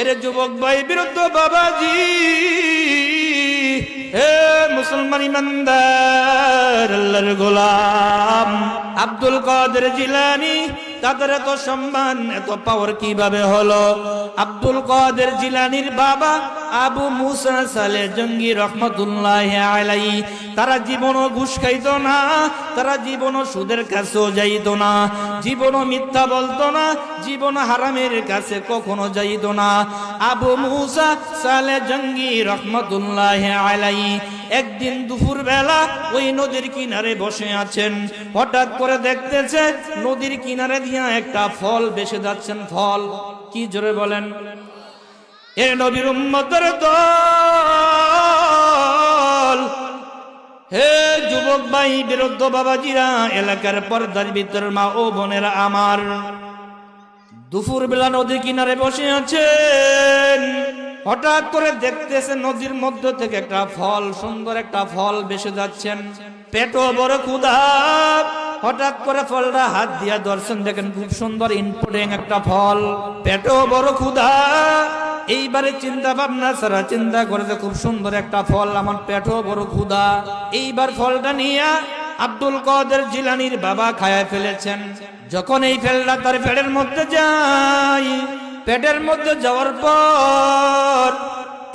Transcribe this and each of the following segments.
এর যুবক ভাই বিরুদ্ধ বাবাজি। হে মুসলমান ইমানদার আল্লাহর গোলাম। আব্দুল কাদের জিলানি, তাদের এত সম্মান, এত পাওয়ার কীভাবে হলো? আব্দুল কাদের জিলানির বাবা আবু মুসা সালে জঙ্গি রহমতুল্লাহ আলাই তারা জীবনও ঘুষ খাইতো না, তারা জীবনও সুদের কাছেও যাইতো না, জীবনও মিথ্যা বলতো না, জীবন হারামের কাছে কখনো যাইতো না। আবু মুসা সালে জঙ্গি রহমতুল্লাহ আলাই একদিন দুপুর বেলা ওই নদীর কিনারে বসে আছেন, হঠাৎ করে দেখতেছে, নদীর কিনারে দিয়া একটা ফল বেসে যাচ্ছেন ফল। কি জোরে বলেন? এ নবীর উম্মতের দল। হে যুবক ভাই বিরুদ্ধ বাবাজিরা, এলাকার পর্দার ভিতর মা ও বোনেরা আমার। দুপুর বেলা নদীর কিনারে বসে আছেন। হঠাৎ করে দেখতেছে নদীর মধ্য থেকে একটা ফল, সুন্দর একটা ফল বেসে যাচ্ছেন। পেটও বড় ক্ষুধা। হঠাৎ করে ফলটা হাত দিয়া দর্শন দেখেন খুব সুন্দর ইনপুটিং একটা ফল। পেটও বড় ক্ষুধা। এইবারে চিন্তা ভাবনা সারা চিন্তা করেছে খুব সুন্দর একটা ফল, আমার পেটও বড় ক্ষুধা। এইবার ফলটা নিয়ে আব্দুল কাদের জিলানির বাবা খায়া ফেলেছেন। যখন এই ফেলটা তার পেটের মধ্যে যায়, পেটের মধ্যে যাওয়ার পর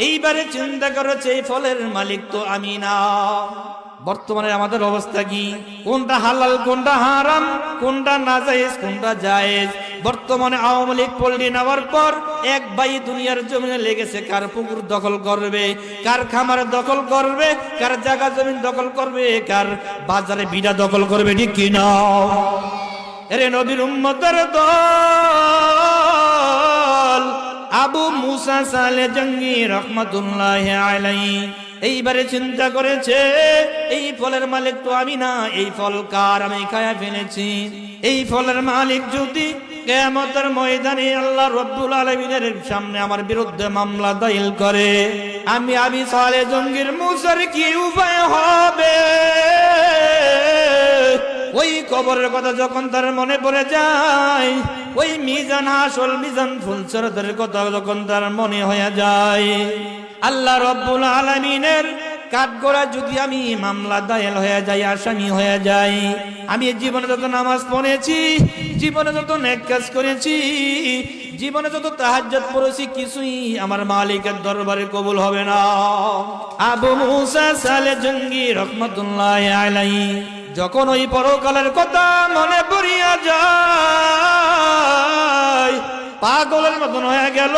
এইবারে চিন্তা করেছে, এই ফলের মালিক তো আমি না। বর্তমানে আমাদের অবস্থা কি? কোনটা হালাল, কোনটা হারাম, কোনটা নাজায়েজ, কোনটা জায়েজ? বর্তমানে আওয়ামী লীগ পল্লী নেওয়ার পর এক ভাই দুনিয়ার জমিনে লেগেছে, কার পুকুর দখল করবে, কার খামার দখল করবে, কার জায়গা জমিন দখল করবে, কার বাজারে বিড়া দখল করবে, ঠিক কিনা এরে নবীর উম্মতের দল, আবু মুসা সালে জঙ্গি রহমতুল্লাহ আলাই এইবারে চিন্তা করেছে, এই ফলের মালিক তো আমি না, এই ফল কার আমি খায়া ফেলেছি? এই ফলের মালিক যদি কেয়ামতের ময়দানে আল্লাহ রব্বুল আলমিনের সামনে আমার বিরুদ্ধে মামলা দায়ের করে, আমি আবি সালে জঙ্গির মুসার কি উপায় হবে? ওই কবরের কথা যখন তার মনে পড়ে যায়, ওই মিজান আসল মিজান ফুলচরদের কথা যখন তার মনে হয়ে যায় আল্লাহ রব্বুল আলমিনের কাঠগোড়া যদি আমি মামলা দায়ের হয়ে যাই আসামি হয়ে যাই আমি জীবনে যত নামাজ পড়েছি, জীবনে যত নেক কাজ করেছি, জীবনে যত তাহাজ্জত পড়েছি, কিছুই আমার মালিকের দরবারে কবুল হবে না। আবু মুসা সালে জঙ্গি রহমতুল্লাহ আলাই যখন ওই পরকালের কথা মনে পড়িয়া যায়, পাগলের মতন হয়ে গেল।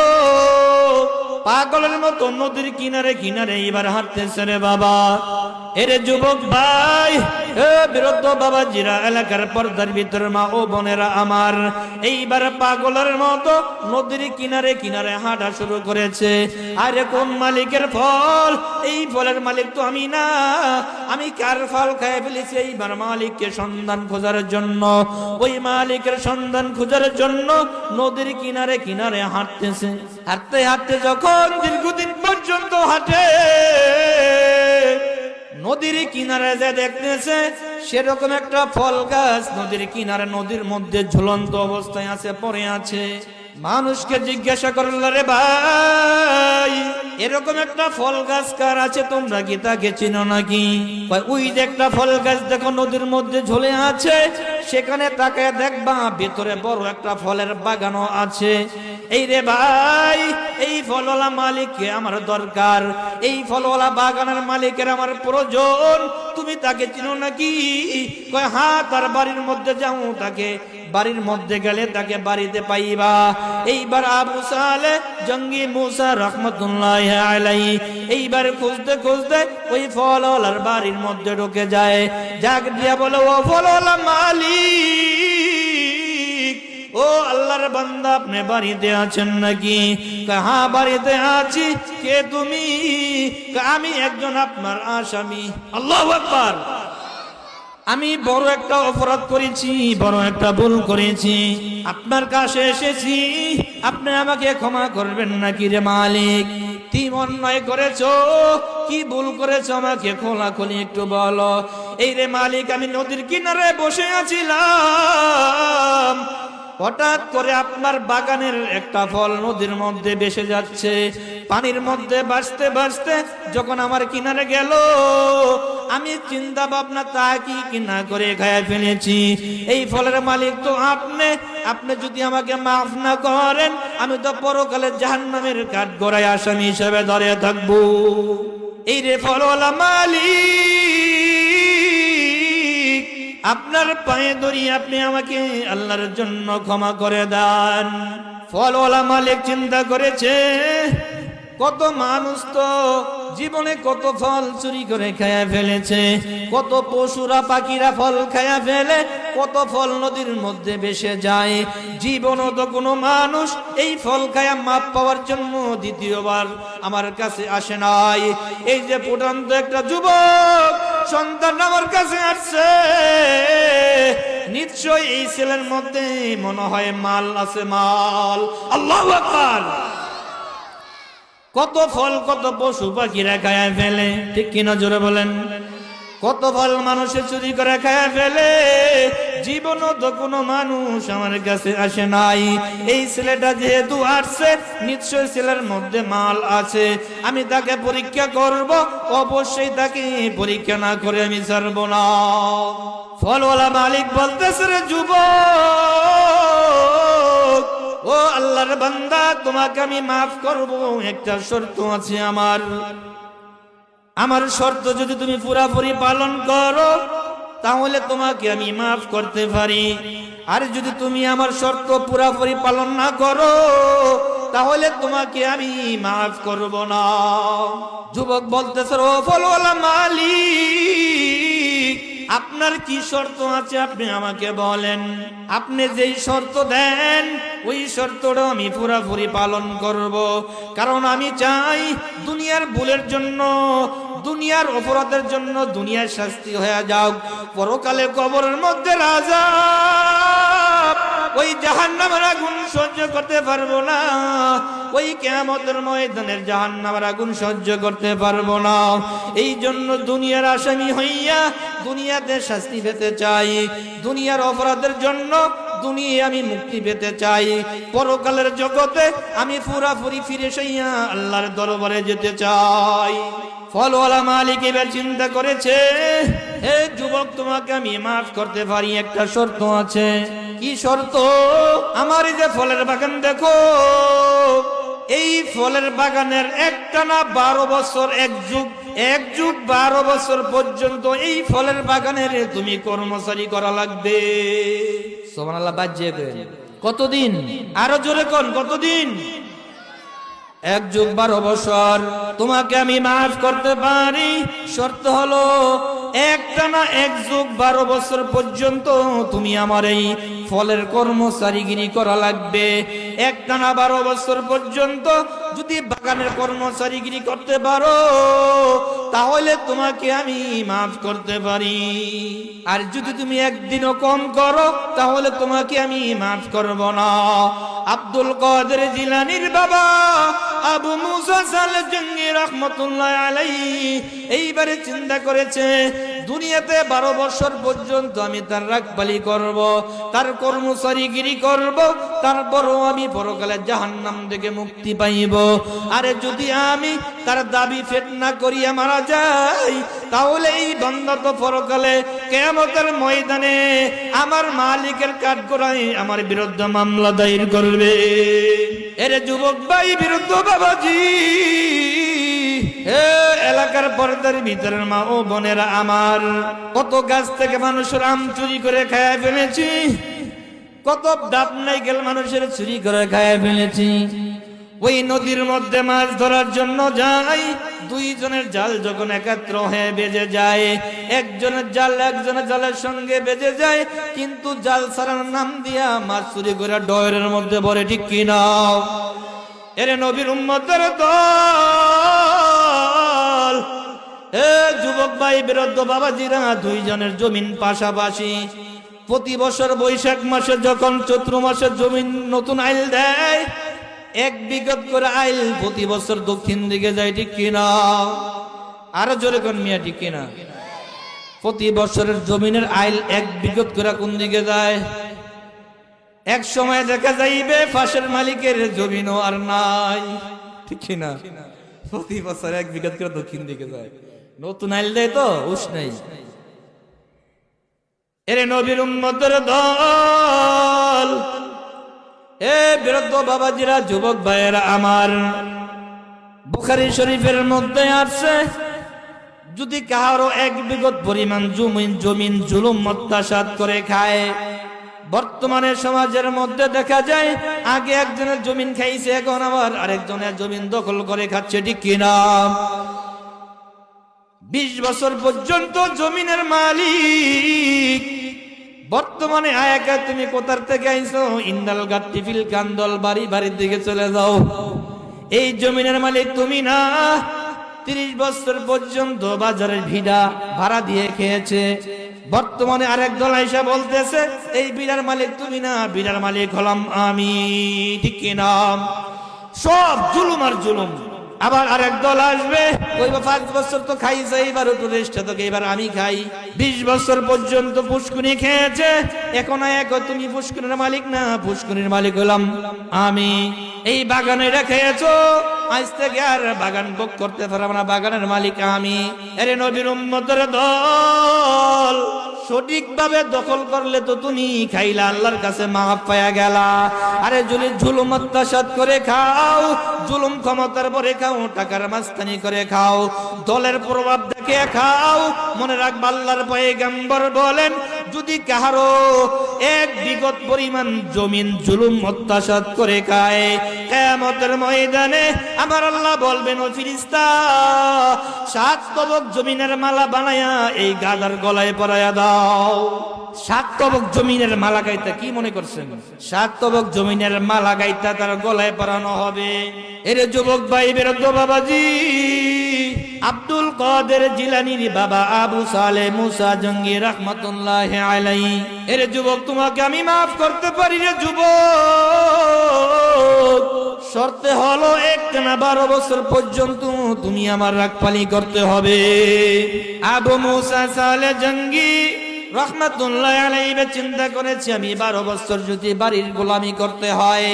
পাগলের মতো নদীর কিনারে কিনারে এবার হাঁটতেছে রে বাবা। এরে যুবক ভাই বিরুদ্ধ বাবা জিরা এলাকার পর্দার ভিতর মা ও বোনেরা আমার, এইবার পাগলের মতো নদীর কিনারে কিনারে হাঁটা শুরু করেছে। আরে কোন মালিকের ফল? এই ফলের মালিক তো আমি না। আমি কার ফল খাই ফেলেছি? এইবার মালিককে সন্ধান খোঁজার জন্য। ওই মালিকের সন্ধান খোঁজার জন্য নদীর কিনারে কিনারে হাঁটতেছে। হাঁটতে হাঁটতে যখন দীর্ঘদিন পর্যন্ত হাঁটে, নদীর কিনারে যে দেখতেছে, সেরকম একটা ফল গাছ নদীর কিনারে, নদীর মধ্যে ঝুলন্ত অবস্থায় আছে, পড়ে আছে। মানুষকে জিজ্ঞাসা করল রে ভাই, এরকম একটা ফল গাছ কার আছে? তোমরা কি তাকে চিনো নাকি? ওই যে একটা ফল গাছ দেখো, নদীর মধ্যে ঝুলে আছে, সেখানে তাকে দেখবা, ভিতরে বড় একটা ফলের বাগানও আছে। এই রে ভাই, এই ফলওয়ালা মালিককে আমার দরকার, এই ফলওয়ালা বাগানের মালিকের আমার প্রয়োজন, তুমি তাকে চিনো নাকি? কয় হ্যাঁ তার বাড়ির মধ্যে যাও, তাকে বাড়ির মধ্যে গেলে তাকে বাড়িতে পাইবা। এইবার আবু সালে জঙ্গি মুসা রহমতুল্লাহ আলাই এইবার খুঁজতে খুঁজতে ওই ফলওয়ালার বাড়ির মধ্যে ঢুকে যায়। যাক দিয়া বলে, ও ফলওয়ালা মালিক, ও আল্লাহর বান্দা, আপনি বাড়িতে আছেন নাকি? কাহা বাড়িতে আছি। কে তুমি? আমি একজন আপনার আসামি। আল্লাহ আকবার। আমি বড় একটা অপরাধ করেছি, বড় একটা ভুল করেছি। আপনার কাছে এসেছি, আপনি আমাকে ক্ষমা করবেন নাকি রে মালিক? কি অন্যায় করেছ? কি ভুল করেছ? আমাকে খোলা খোলি একটু বলো। এই রে মালিক, আমি নদীর কিনারে বসে আছিলাম। হঠাৎ করে আপনার বাগানের একটা ফল নদীর মধ্যে বেসে যাচ্ছে। পানির মধ্যে বাঁচতে বাঁচতে যখন আমার কিনারে গেল, আমি চিন্তা ভাবনা তা কি কিনা করে খায় ফেলেছি। এই ফলের মালিক তো আপনি আপনি যদি আমাকে মাফ না করেন, আমি তো পরকালে জাহান্নামের কাঠ গড়ায় আসামি হিসেবে ধরে থাকব। এই রে ফলওয়ালা মালিক! আপনার পায়ে ধরি আপনি আমাকে আল্লাহর জন্য ক্ষমা করে দেন। ফলওয়ালা মালিক চিন্তা করেছে কত মানুষ তো জীবনে কত ফল চুরি করে খায়া ফেলেছে, কত পশুরা পাখিরা ফল খায়া ফেলে, কত ফল নদীর মধ্যে ভেসে যায়। জীবনও তো কোনো মানুষ এই ফল খায়া মাপ পাওয়ার জন্য দ্বিতীয়বার আমার কাছে আসে নাই। এই যে ফুটান্ত একটা যুবক সন্তান আমার কাছে আসছে। নিশ্চয় এই ছেলের মধ্যে মনে হয় মাল আছে মাল। আল্লাহ আকবার। কত ফল, কত পশু পাখিরা খায় ফেলে। ঠিক কিনা জোরে বলেন? কত ফল মানুষের চুরি করে খায় ফেলে। জীবনও তো কোনো মানুষ আমার কাছে আসে নাই। এই ছেলেটা যেহেতু আসছে নিশ্চয় ছেলের মধ্যে মাল আছে। আমি তাকে পরীক্ষা করব, অবশ্যই তাকে পরীক্ষা না করে আমি ছাড়বো না। ফলওয়ালা মালিক বলতেছে রে, যুবক আল্লাহর বান্দা, তোমাকে আমি মাফ করব। একটা শর্ত আছে আমার। আমার শর্ত যদি তুমি পুরাপুরি পালন করো, তাহলে তোমাকে আমি মাফ করতে পারি। আর যদি তুমি আমার শর্ত পুরাপুরি পালন না করো, তাহলে তোমাকে আমি মাফ করব না। যুবক বলতেছে, ও ফলওয়ালা মালিক আপনার কি শর্ত আছে আপনি আমাকে বলেন? আপনি যেই শর্ত দেন, ওই শর্তটা আমি পুরাপুরি পালন করব। কারণ আমি চাই দুনিয়ার ভুলের জন্য, দুনিয়ার অপরাধের জন্য দুনিয়ার শাস্তি হয়ে যাও পরকালে কবরের মধ্যে রাজা ওই জাহান্নামের আগুন সহ্য করতে পারব না। ওই কেয়ামতের ময়দানের জাহান্নামের আগুন সহ্য করতে পারব না। এই জন্য দুনিয়ার আসামি হইয়া দুনিয়াতে শাস্তি পেতে চাই। দুনিয়ার অপরাধের জন্য দুনিয়া আমি মুক্তি পেতে চাই। পরকালের জগতে আমি পুরাপুরি ফিরে সাইয়া আল্লাহর দরবারে যেতে চাই। ফলওয়ালা মালিক এবার চিন্তা করেছে, হে যুবক, তোমাকে আমি মাফ করতে পারি, একটা শর্ত আছে। কি শর্ত? আমার যে ফলের বাগান দেখো, এই ফলের বাগানের একটা না বারো বছর, এক যুগ এক যুগ বারো বছর পর্যন্ত এই ফলের বাগানের তুমি কর্মচারী করা লাগবে। সোমান আল্লাহ কতদিন? আরও জোরে কোন, কতদিন? এক যুগ বারো বছর। তোমাকে আমি মাফ করতে পারি। শর্ত হলো একটা না এক যুগ বারো বছর পর্যন্ত তুমি আমার এই ফলের কর্মচারীগিরি করা লাগবে। একটা না বারো বছর পর্যন্ত যদি বাগানের কর্মচারীগিরি করতে পারো, তাহলে তোমাকে আমি মাফ করতে পারি। আর যদি তুমি একদিনও কম করো, তাহলে তোমাকে আমি মাফ করব না। আব্দুল কাদের জিলানির বাবা আবু মুসা সাল জঙ্গি রহমতুল্লাহ আলাই এইবারে চিন্তা করেছে দুনিয়াতে বারো বছর পর্যন্ত আমি তার রাখবালি করব, তার কর্মচারীগিরি করব, তারপরও আমি পরকালে জাহান্নাম থেকে মুক্তি পাইব। আরে যদি আমি তার দাবি ফেট না করিয়া মারা যাই, তাহলে এই বন্ধ তো পরকালে কেমতের ময়দানে আমার মালিকের কাঠ করাই আমার বিরুদ্ধে মামলা দায়ের করবে। এরে যুবক ভাই, বিরুদ্ধ বাবাজি। এলাকার পর্দার ভিতরের মা ও বোনেরা আমার, কত গাছ থেকে মানুষের আম চুরি করে খায় ফেলেছি, কত ডাব নাইকেল মানুষের চুরি করে খায় ফেলেছি। ওই নদীর মধ্যে মাছ ধরার জন্য যাই, দুইজনের জাল যখন একাত্র হয়ে বেজে যায়, একজনের জাল একজনের জালের সঙ্গে বেজে যায়, কিন্তু জাল ছাড়ার নাম দিয়া মাছ চুরি করে ডয়ের মধ্যে পড়ে, ঠিক কিনা? এরে নবীর উম্মতের দল। এ যুবক ভাই বিরুদ্ধ বাবাজিরা, দুইজনের জমিন পাশাপাশি প্রতি বছর বৈশাখ মাসে যখন চৈত্র মাসের জমিন নতুন আইল দেয়, এক বিগত করে আইল প্রতি বছর দক্ষিণ দিকে যায়, ঠিক কিনা? আরও জোরে কোন মিয়া, ঠিক কিনা? প্রতি বছরের জমিনের আইল এক বিগত করে কোন দিকে যায়? এক সময় দেখা যাইবে ফাঁসের মালিকের জমিনও আর নাই। ঠিক না প্রতি বছর এক বিঘা করে দক্ষিণ দিকে যায়। নতুন আইল দেয় তো, উস নাই। এরে নবীর উম্মতের দল, এ বিরুদ্ধ বাবাজিরা, যুবক ভাইয়েরা আমার। বুখারি শরীফের মধ্যে আছে যদি কাহারও এক বিগত পরিমাণ জমিন জমিন জুলুম অত্যাচার করে খায় বর্তমানে সমাজের মধ্যে দেখা যায়, আগে একজনের জমিন খাইছে, এখন আবার আরেকজনের জমিন দখল করে খাচ্ছে, ঠিক কিনা বিশ বছর পর্যন্ত জমিনের মালিক। বর্তমানে আয়াকা, তুমি কোথার থেকে আইছো? ইন্দাল গাত্তি ফিল কান্দল বাড়ি বাড়ির দিকে চলে যাও। এই জমিনের মালিক তুমি না। তিরিশ বছর পর্যন্ত বাজারের ভিড়া, ভাড়া দিয়ে খেয়েছে। বর্তমানে আরেক দল আইসা বলতেছে, এই বিড়ার মালিক তুমি না, বিড়ার মালিক হলাম আমি। ঠিক কিনা? সব জুলুম আর জুলুম। আবার আরেক দল আসবে। কইবা পাঁচ বছর তো খাইছে এইবার তো রেস্টে তো এবার আমি খাই। বিশ বছর পর্যন্ত পুষ্কুনি খেয়েছে। এখন এক তুমি পুষ্কুনির মালিক না পুষ্কুনির মালিক হলাম আমি। এই বাগানে খেয়েছো আজ থেকে আর বাগান ভোগ করতে পারব না বাগানের মালিক আমি। এরে নবীর উম্মতের দল। সঠিকভাবে দখল করলে তো তুমি খাইলা আল্লাহর কাছে মাফ পায়া গেলা। আরে যদি জুলুম অত্যাচার করে খাও জুলুম ক্ষমতার পরে খাও টাকার মাস্তানি করে খাও। দলের প্রভাব দেখে খাও। মনে রাখ আল্লাহর পায়ে গাম্বর বলেন যদি কাহারো এক বিগত পরিমাণ জমিন জুলুম অত্যাচার করে খায় কেমতের ময়দানে আমার আল্লাহ বলবেন ও ফিরিস্তা সাত তবক জমিনের মালা বানায়া এই গাদার গলায় পরায়া দাও। সাত তবক জমিনের মালা গাইতা কি মনে করছেন? সাত তবক জমিনের মালা গাইতা তার গলায় পরানো হবে। এর যুবক ভাই বেরোদ্দ বাবাজি। আব্দুল কাদের জিলানির বাবা আবু সালে মুসা জঙ্গি রহমতুল্লাহ আলাই এর যুবক, তোমাকে আমি মাফ করতে পারি রে যুবক। শর্তে হলো একটা না বারো বছর পর্যন্ত তুমি আমার রাখপালি করতে হবে। আবু মুসা সালে জঙ্গি রহমাতুল্লাহ আলাইহি চিন্তা করেছি আমি বারো বছর যদি বাড়ির গোলামি করতে হয়,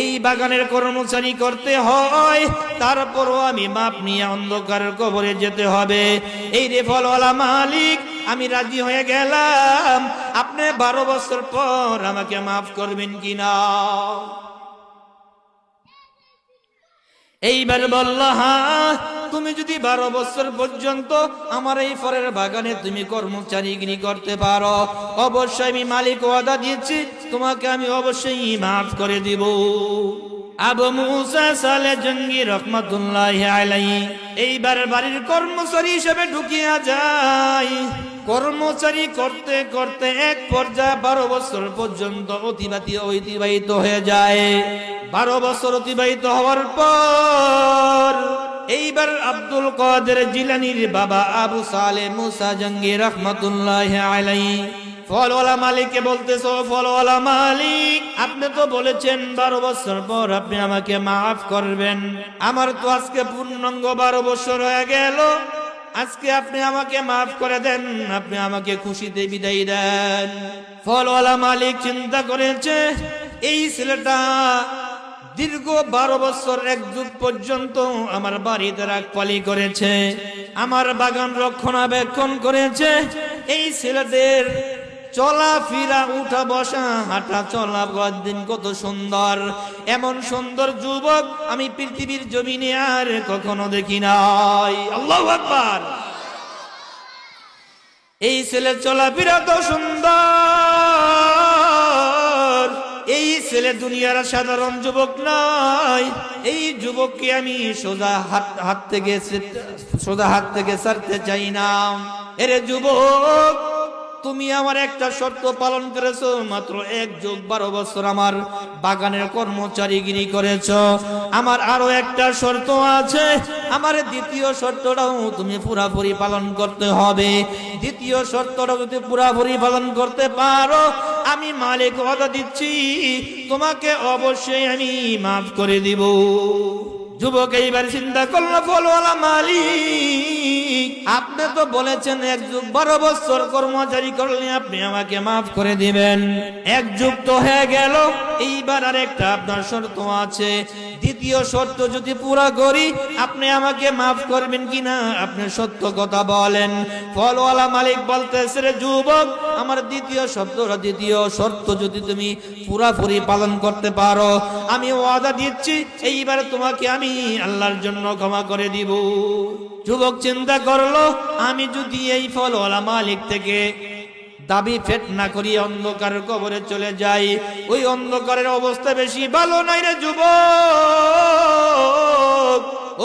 এই বাগানের কর্মচারী করতে হয়, তারপরও আমি মাপ নিয়ে অন্ধকারের কবরে যেতে হবে। এই রে ফলওয়ালা মালিক, আমি রাজি হয়ে গেলাম। আপনি বারো বছর পর আমাকে মাফ করবেন কিনা? এইবার বলল হ্যাঁ তুমি যদি বারো বছর পর্যন্ত আমার এই ফরের বাগানে তুমি কর্মচারীগিরি করতে পারো, অবশ্যই আমি মালিক ওয়াদা দিয়েছি, তোমাকে আমি অবশ্যই মাফ করে দিব। মুসা সালে জঙ্গি এইবার বাড়ির কর্মচারী হিসেবে ঢুকিয়া যায়। কর্মচারী করতে করতে এক পর্যায়ে বারো বছর পর্যন্ত অতিবাহিত অতিবাহিত হয়ে যায়। বারো বছর অতিবাহিত হওয়ার পর এইবার আব্দুল কাদের জিলানির বাবা আবু সালে মুসা জঙ্গি রহমতুল্লাহ আলাই ফলওয়ালা মালিককে বলতেছো, ফলওয়ালা মালিক, আপনি তো বলেছেন বারো বছর পর আপনি আমাকে মাফ করবেন। আমার তো আজকে পূর্ণাঙ্গ বারো বছর হয়ে গেল। আজকে আপনি আমাকে মাফ করে দেন, আপনি আমাকে খুশিতে বিদায় দেন। ফলওয়ালা মালিক চিন্তা করেছে, এই ছেলেটা দীর্ঘ বারো বছর এক যুগ পর্যন্ত আমার বাড়িতে রাখপালি করেছে, আমার বাগান রক্ষণাবেক্ষণ করেছে, এই ছেলেদের চলাফেরা, উঠা বসা, হাঁটা চলা দিন কত সুন্দর। এমন সুন্দর যুবক আমি পৃথিবীর জমিনে আর কখনো দেখি নাই। আল্লাহ আকবার। এই ছেলে চলাফেরা তো সুন্দর। এই ছেলে দুনিয়ার সাধারণ যুবক নয় এই যুবককে আমি সোজা হাত হাত থেকে সোজা হাত থেকে ছাড়তে চাই না। এরে যুবক তুমি আমার একটা শর্ত পালন করেছ, মাত্র এক যোগ বারো বছর আমার বাগানের কর্মচারীগিরি করেছ। আমার আরও একটা শর্ত আছে, আমার দ্বিতীয় শর্তটাও তুমি পুরাপুরি পালন করতে হবে। দ্বিতীয় শর্তটা যদি পুরাপুরি পালন করতে পারো, আমি মালিক ওয়াদা দিচ্ছি, তোমাকে অবশ্যই আমি মাফ করে দিব। যুবক এইবার চিন্তা করল, ফলওয়ালা মালিক, আপনি তো বলেছেন এক যুগ বারো বছর কর্মচারী করলে আপনি আমাকে মাফ করে দিবেন। এক যুগ তো হয়ে গেল, এইবার আর একটা আপনার শর্ত আছে। দ্বিতীয় শর্ত যদি পুরা করি, আপনি আমাকে মাফ করবেন কিনা? আপনি সত্য কথা বলেন। ফলওয়ালা মালিক বলতেছে, রে যুবক, আমার দ্বিতীয় শব্দ দ্বিতীয় শর্ত যদি তুমি পুরাপুরি পালন করতে পারো, আমি ওয়াদা দিচ্ছি, এইবার তোমাকে আমি আল্লাহর জন্য ক্ষমা করে দিব। যুবক চিন্তা করল, আমি যদি এই ফলওয়ালা মালিক থেকে দাবি ফেট না করি অন্ধকার কবরে চলে যাই। ওই অন্ধকারের অবস্থা বেশি ভালো নাই রে যুব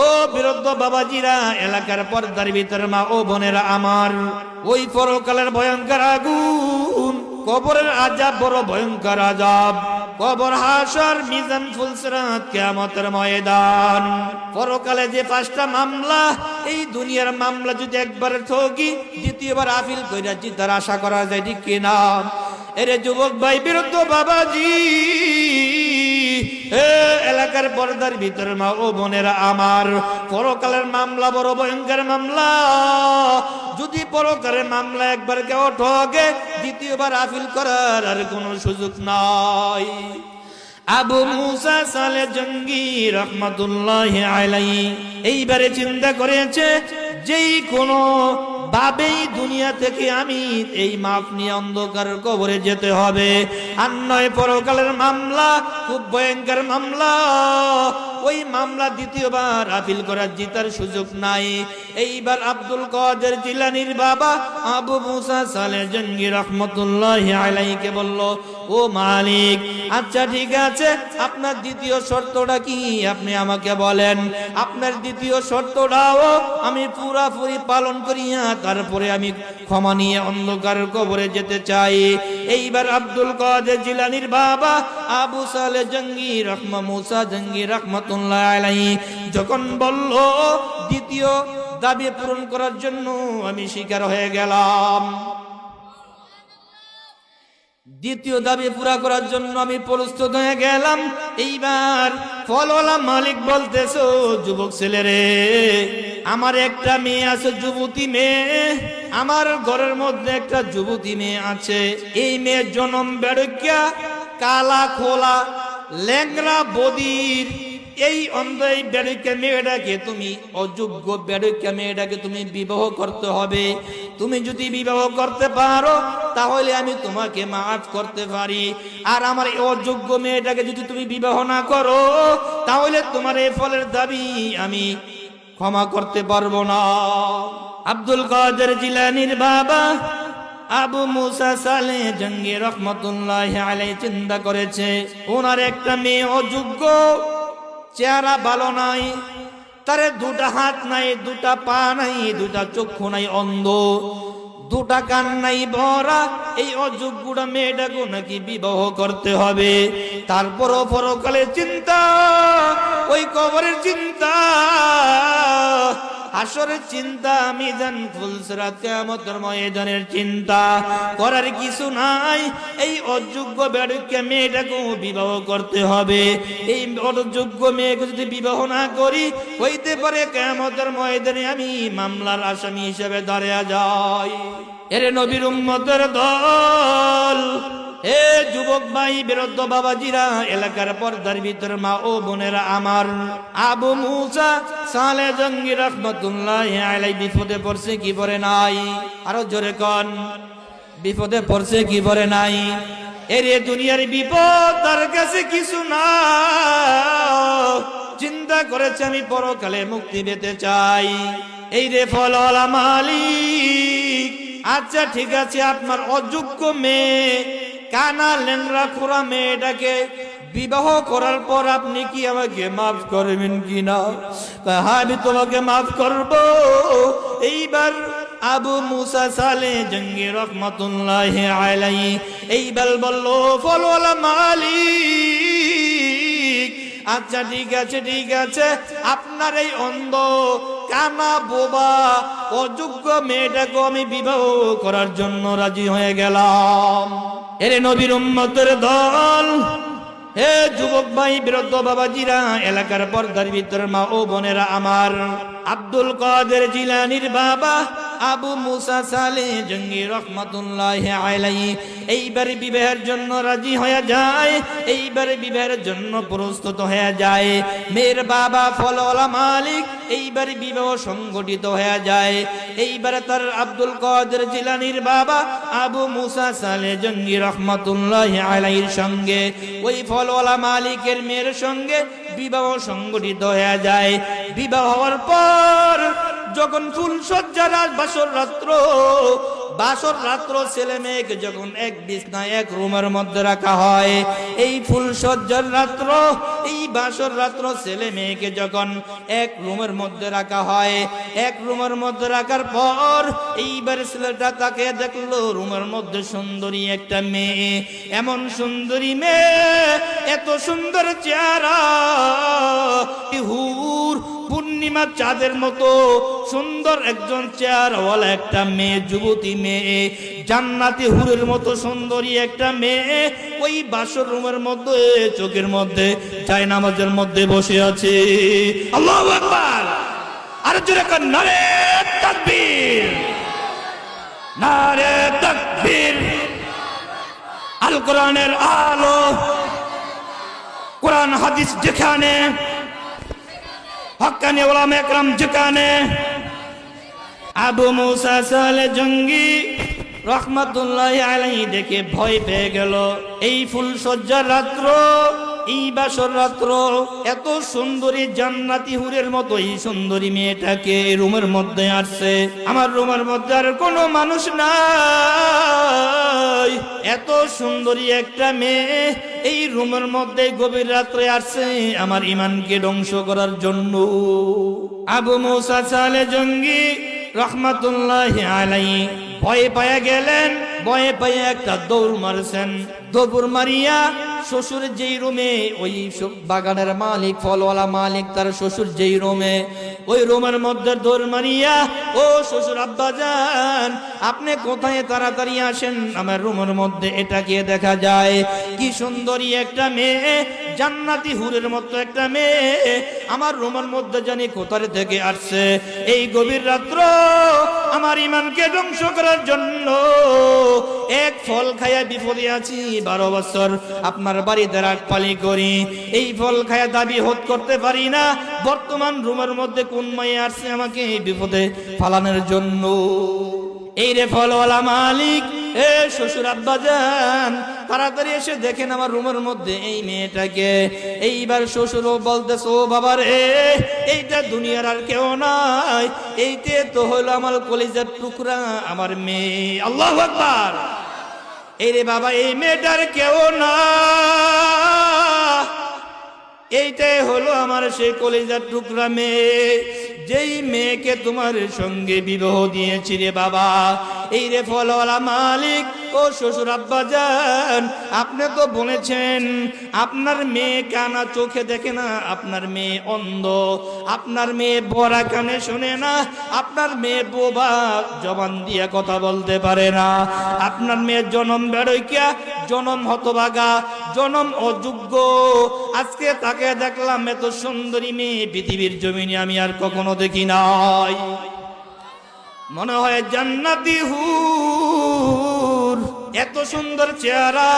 ও বিরুদ্ধ বাবাজিরা, এলাকার পর্দার ভিতরে মা ও বোনেরা আমার। ওই পরকালের ভয়ঙ্কর আগুন, কবরের আজাব বড় ভয়ঙ্কর আজাব। কবর হাসর মিজান ফুলসরাত কেয়ামতের ময়দান। পরকালে যে পাঁচটা মামলা, এই দুনিয়ার মামলা যদি একবার ঠকি দ্বিতীয়বার আফিল কইরা জিতার আশা করা যায় ঠিক কিনা? এরে যুবক ভাই, বিরুদ্ধ বাবাজি! এলাকার পর্দার ভিতরে মা ও বোনেরা আমার, পরকালের মামলা বড় ভয়ঙ্কর মামলা। যদি পরকালের মামলা একবার কেউ ঠকে দ্বিতীয়বার আপিল করার আর কোনো সুযোগ নাই। আবু মুসা সালে জঙ্গি রহমতুল্লাহ আলাই এইবারে চিন্তা করেছে, যেই কোনো ভাবেই দুনিয়া থেকে আমি এই মাপ নিয়ে অন্ধকার কবরে যেতে হবে। আর নয় পরকালের মামলা, খুব ভয়ঙ্কর মামলা। ওই মামলা দ্বিতীয়বার আপিল করার জিতার সুযোগ নাই। এইবার আব্দুল কাদের জিলানির বাবা আবু মুসা সালে জঙ্গি রহমতুল্লাহ আলাইকে বলল, ও মালিক আচ্ছা ঠিক আছে, আপনার দ্বিতীয় শর্তটা কি? আপনি আমাকে বলেন, আপনার দ্বিতীয় শর্তটাও আমি পুরাপুরি পালন করিয়া তারপরে আমি ক্ষমা নিয়ে অন্ধকার কবরে যেতে চাই। এইবার আব্দুল কাদের জিলানির বাবা আবু সালে জঙ্গি রহমা মুসা জঙ্গি রহমতুল্লাহ যখন বলল, দ্বিতীয় দাবি পূরণ করার জন্য আমি শিকার হয়ে গেলাম। দ্বিতীয় দাবি পুরা করার জন্য আমি প্রস্তুত হয়ে গেলাম। এইবার ফলওয়ালা মালিক বলতেছো, যুবক ছেলে রে আমার একটা মেয়ে আছে, যুবতী মেয়ে। আমার ঘরের মধ্যে একটা যুবতী মেয়ে আছে। এই মেয়ের জন্ম বেড়কিয়া কালা খোলা ল্যাংরা বদির। এই অন্ধ এই বেড়িকা মেয়েটাকে তুমি, অযোগ্য বেড়িকা মেয়েটাকে তুমি বিবাহ করতে হবে। তুমি যদি বিবাহ করতে পারো, তাহলে আমি তোমাকে মাফ করতে পারি। আর আমার এই অযোগ্য মেয়েটাকে যদি তুমি বিবাহ না করো, তাহলে তোমার এই ফলের দাবি আমি ক্ষমা করতে পারব না। আব্দুল কাদের জিলানির বাবা আবু মুসা সালে জঙ্গি রহমতুল্লাহ আলাই চিন্তা করেছে, ওনার একটা মেয়ে অযোগ্য, চেহারা ভালো নাই, তারে দুটা হাত নাই, দুটা পা নাই, দুটা চক্ষু নাই, অন্ধ, দুটা কান নাই ভরা এই অযোগ্যটা মেয়েটাকে নাকি বিবাহ করতে হবে। তারপরও পরকালে চিন্তা, ওই কবরের চিন্তা আসরের চিন্তা, মিজান ফুলসরাত কিয়ামতের ময়দানের চিন্তা। করার কিছু নাই, এই অযোগ্য বেড়কে মেয়েটাকে বিবাহ করতে হবে। এই অযোগ্য মেয়েকে যদি বিবাহ না করি, হইতে পারে কিয়ামতের ময়দানে আমি মামলার আসামি হিসেবে দাঁড়িয়ে যাই। এর নবীর উম্মতের দল হে যুবক ভাই, বিরুদ্ধ বাবাজিরা, এলাকার পর্দার ভিতরে মা ও বোনেরা আমার। আবু মুসা সালে জঙ্গি রহমতুল্লাহ আলাই বিপদে পড়ছে কি পড়ে নাই? আরও জোরে কন। বিপদে পড়ছে কি পড়ে নাই? এরে দুনিয়ার বিপদ তার কাছে কিছু না চিন্তা করেছে আমি পরকালে মুক্তি পেতে চাই। এই রে ফলওয়ালা মালিক আচ্ছা ঠিক আছে, আপনার অযোগ্য মেয়ে। কানা লেংরা খোরা মেয়েটাকে। বিবাহ করার পর আপনি কি আমাকে মাফ করবেন কি না হ্যাঁ আমি তোমাকে মাফ করব। এইবার আবু মুসা সালে জঙ্গি রহমতুল্লাহ আলাই এইবার বলল, ফলওয়ালা মালিক আচ্ছা ঠিক আছে ঠিক আছে, আপনার এই অন্ধ কানা বোবা অযোগ্য মেয়েটাকে আমি বিবাহ করার জন্য রাজি হয়ে গেলাম। এরে নবীর উম্মতের দল। হে যুবক ভাই বিরত বাবাজিরা, এলাকার পর্দার ভিতর মা ও বোনেরা আমার। আব্দুল কাদের জিলানির বাবা আবু মুসা সালে জঙ্গি রহমতুল্লাহ আলাই এইবার বিবাহের জন্য রাজি হয়ে যায়, এইবার বিবাহের জন্য প্রস্তুত হয়ে যায়। মেয়ের বাবা ফলওয়ালা মালিক, এইবার বিবাহ সংগঠিত হয়ে যায়। এইবারে তার আব্দুল কাদের জিলানির বাবা আবু মুসা সালে জঙ্গি রহমতুল্লাহ আলাইর সঙ্গে, ওই ফলওয়ালা মালিকের মেয়ের সঙ্গে বিবাহ সংগঠিত হয়ে যায়। বিবাহ হওয়ার পর যখন ফুল সজ্জার বাসর রাত্র বাসর রাত্র ছেলে মেয়েকে যখন এক বিছনায়, এক রুমের মধ্যে রাখা হয়, এই ফুল সজ্জার রাত্র, এই বাসর রাত্র ছেলে মেয়েকে যখন এক রুমের মধ্যে রাখা হয়, এক রুমের মধ্যে রাখার পর এইবার ছেলেটা তাকে দেখল, রুমের মধ্যে সুন্দরী একটা মেয়ে, এমন সুন্দরী মেয়ে, এত সুন্দর চেহারা, হুর পূর্ণিমা চাঁদের মতো সুন্দর একজন চেয়ারওয়ালা একটা মেয়ে, যুবতী মেয়ে, জান্নাতি হুরের মতো সুন্দরী একটা মেয়ে ওই বাসর রুমের মধ্যে, চোখের মধ্যে চাই নামাজের মধ্যে বসে আছে। আল্লাহ আকবার! আর জোরে কর, নারে তাকবীর! নারে তাকবীর! আল কোরআনের আলো, কোরআন হাদিস যেখানে হকানি ওলাম একরাম জুকানে আবু মুসা সালে জঙ্গি রহমতুল্লাহ আলাই দেখে ভয় পেয়ে গেল। এই ফুল সজ্জার রাত্র এই বাসর রাত্র এত সুন্দরী জান্নাতি হুরের মতো এই সুন্দরী মেয়েটাকে রুমের মধ্যে আসছে। আমার রুমের মধ্যে আর কোনো মানুষ নাই। এত সুন্দরী একটা মেয়ে এই রুমের মধ্যে গভীর রাত্রে আসছে। আমার ইমানকে ধ্বংস করার জন্য। আবু মৌসা সালে জঙ্গি রহমাতুল্লাহ আলাই ভয়ে পায়া গেলেন, ভয়ে পায়ে একটা দৌড় মারছেন। দৌড় মারিয়া, শ্বশুর যেই রুমে, ওই বাগানের মালিক, ফলওয়ালা মালিক, তার শ্বশুর যেই রুমে, ওই রুমের মধ্যে দৌড় মারিয়া, ও শ্বশুর আব্বা যান আপনি কোথায়? তাড়াতাড়ি আসেন, আমার রুমের মধ্যে এটাকে দেখা যায়। কি সুন্দরী একটা মেয়ে, জান্নাতি হুরের মতো একটা মেয়ে, আমার রুমের মধ্যে জানি কোথায় থেকে আসছে। এই গভীর রাত্র আমার ইমানকে ধ্বংস করার জন্য এক ফল খাইয়া বিপদে আছি বারো বছর আপনার বাড়িতে রাখপালি করি। এই ফল খায়া দাবি হোধ করতে পারি না। বর্তমান রুমের মধ্যে কোন মায়ে আসছে আমাকে এই বিপদে ফালানোর জন্য? এই রে ফলওয়ালা মালিক, এ শ্বশুর আব্বা যান তাড়াতাড়ি এসে দেখেন আমার রুমের মধ্যে এই মেয়েটাকে। এইবার শ্বশুরও বলতেছে, ও বাবা রে, এইটা দুনিয়ার আর কেউ নাই। এইতে তো হলো আমার কলিজার টুকরা, আমার মেয়ে। আল্লাহ আকবার। এই রে বাবা, এই মেয়েটার কেউ না। এইটাই হলো আমার সেই কলেজার টুকরা মেয়ে। যেই মেয়েকে তোমার সঙ্গে বিবাহ দিয়েছি রে বাবা এই রে ফলওয়ালা মালিক, ও শ্বশুর আব্বা যান আপনি তো বলেছেন, আপনার মেয়ে কানা চোখে দেখে না, আপনার মেয়ে অন্ধ। আপনার মেয়ে বড়া কানে শোনে না, আপনার মেয়ে বোবা জবান দিয়ে কথা বলতে পারে না। আপনার মেয়ের জনম বেড়ইকিয়া জনম হতভাগা, জনম অযোগ্য। আজকে তাকে দেখলাম, এত সুন্দরী মেয়ে, পৃথিবীর জমিনে আমি আর কখনো দেখি নাই। মনে হয় জান্নাতি হুর। এত সুন্দর চেহারা,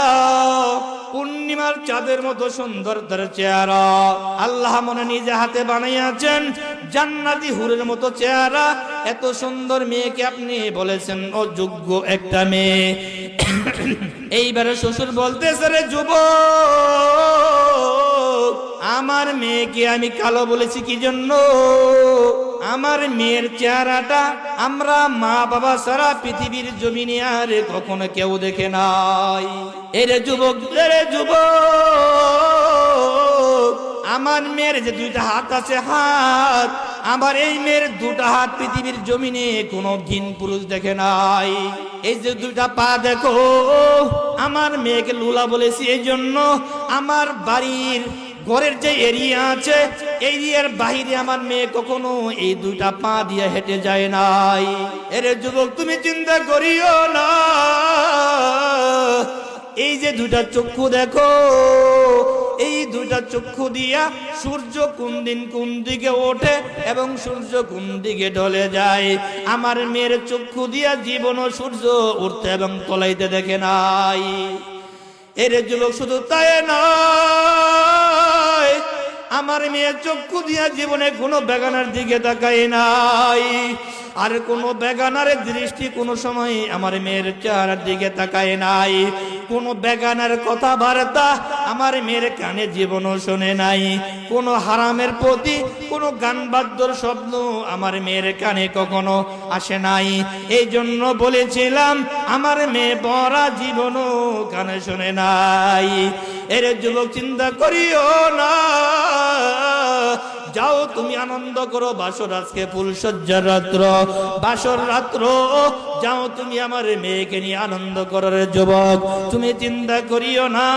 পূর্ণিমার চাঁদের মতো সুন্দর তার চেহারা। আল্লাহ মনে নিজে হাতে বানাইয়াছেন জান্নাতি হুরের মতো চেহারা। এত সুন্দর মেয়েকে আপনি বলেছেন অযোগ্য একটা মেয়ে। এইবারে শ্বশুর বলতেছে, রে যুবক আমার মেয়েকে আমি কালো বলেছি কি জন্য? আমার মেয়ের চেহারাটা আমরা মা বাবা সারা পৃথিবীর জমিনে আর কখনো কেউ দেখে নাই। এরে যুবক এরে যুবক, আমার মেয়ের যে দুইটা হাত আছে, হাত, আমার এই মেয়ের দুটা হাত পৃথিবীর জমিনে কোনো ঘিন পুরুষ দেখে নাই। এই যে দুইটা পা দেখো, আমার মেয়েকে লুলা বলেছি এই জন্য আমার বাড়ির ঘরের যে এরিয়া আছে, এরিয়ার বাহিরে আমার মেয়ে কখনো এই দুইটা পা দিয়ে হেঁটে যায় নাই। এর যুবক, তুমি চিন্তা করিও না। এই যে দুইটা চক্ষু দেখো, এই দুইটা চক্ষু দিয়া সূর্য কোন দিন কোন দিকে ওঠে এবং সূর্য কোন দিকে ঢলে যায়। আমার মেয়ের চক্ষু দিয়া জীবন সূর্য উঠতে এবং তলাইতে দেখে নাই। এর যুবক শুধু তাই নয়, আমার মেয়ে চক্ষু দিয়া জীবনে কোনো বেগানার দিকে তাকায় নাই। আর কোনো বেগানার দৃষ্টি কোনো সময় আমার মেয়ের চেহারার দিকে তাকায় নাই। কোনো বেগানার কথাবার্তা আমার মেয়ের কানে জীবনও শোনে নাই। কোনো হারামের প্রতি কোনো গান বাদ্যর শব্দ আমার মেয়ের কানে কখনো আসে নাই। এই জন্য বলেছিলাম, আমার মেয়ে বড়া জীবনও কানে শোনে নাই। এর যুবক চিন্তা করিও না যাও, তুমি আনন্দ করো। বাসর আজকে ফুলসজ্জার রাত্র। বাসর রাত্র, যাও তুমি আমার মেয়েকে নিয়ে আনন্দ করার যুবক। তুমি চিন্তা করিও না